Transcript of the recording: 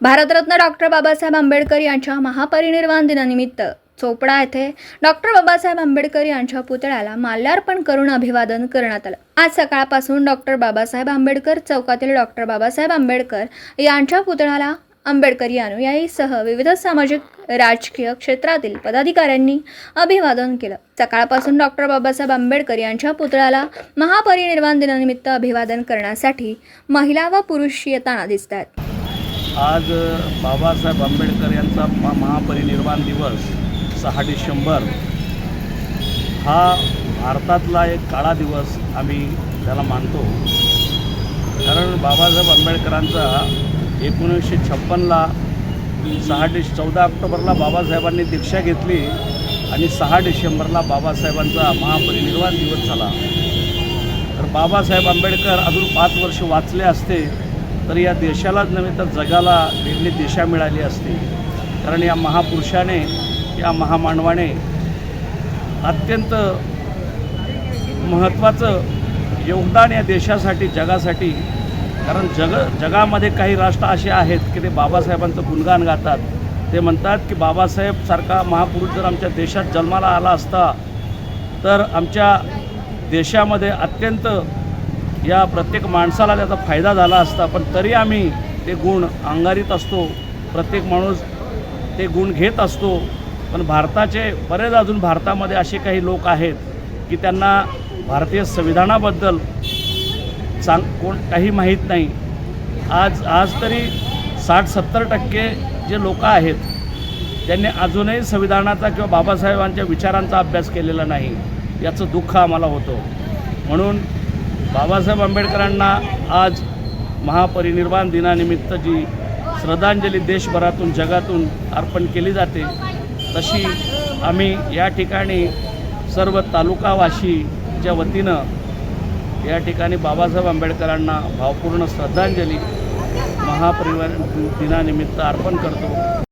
Bharat Ratna doctor Babasaheb Ambedkar यांच्या महापरिनिर्वाण दिनानिमित्त चोपडा येथे डॉक्टर बाबासाहेब आंबेडकर यांच्या पुतळ्याला माल्यार्पण करून अभिवादन करण्यात आलं. आज सकाळपासून डॉक्टर बाबासाहेब आंबेडकर चौकातील डॉक्टर बाबासाहेब आंबेडकर यांच्या पुतळ्याला आंबेडकरी अनुयायीसह विविध सामाजिक राजकीय क्षेत्रातील पदाधिकाऱ्यांनी अभिवादन केलं. सकाळपासून डॉक्टर बाबासाहेब आंबेडकर यांच्या पुतळ्याला महापरिनिर्वाण दिनानिमित्त अभिवादन करण्यासाठी महिला व पुरुष येताना दिसत आहेत आज बाबासाहेब आंबेडकर यांचा महा महापरिनिर्वाण दिवस सहा डिसेंबर. हा भारतातला एक काळा दिवस आम्ही त्याला मानतो. कारण बाबासाहेब आंबेडकरांचा एकोणीसशे छप्पनला सहा डिस चौदा ऑक्टोबरला बाबासाहेबांनी दीक्षा घेतली आणि सहा डिसेंबरला बाबासाहेबांचा महापरिनिर्वाण दिवस झाला. तर बाबासाहेब आंबेडकर अजून पाच वर्ष वाचले असते. तर या देशालाच नव्हे तर जगाला वेगळी दिशा मिळाली असती. कारण या महापुरुषाने या महामानवाने अत्यंत महत्त्वाचं योगदान या देशासाठी जगासाठी. कारण जग जगामध्ये काही राष्ट्र असे आहेत की ते बाबासाहेबांचं गुणगान गातात. ते म्हणतात की बाबासाहेबसारखा महापुरुष जर आमच्या देशात जन्माला आला असता तर आमच्या देशामध्ये अत्यंत या प्रत्येक माणसाला त्याचा फायदा झाला असता पण तरी आम्ही ते गुण अंगारीत असतो. प्रत्येक माणूस ते गुण घेत असतो. पण भारताचे बरेच अजून भारतामध्ये असे काही लोक आहेत की त्यांना भारतीय संविधानाबद्दल सांग कोण काही माहीत नाही. आज आज तरी साठ सत्तर टक्के जे लोक आहेत त्यांनी अजूनही संविधानाचा किंवा बाबासाहेबांच्या विचारांचा अभ्यास केलेला नाही. याचं दुःख आम्हाला होतं. म्हणून बाबासाहेब आंबेडकरांना आज महापरिनिर्वाण दिनानिमित्त जी श्रद्धांजली देशभरातून जगातून अर्पण केली जाते तशी आम्ही या ठिकाणी सर्व तालुकावाशीच्या वतीनं या ठिकाणी बाबासाहेब आंबेडकरांना भावपूर्ण श्रद्धांजली महापरिवार दिनानिमित्त अर्पण करतो.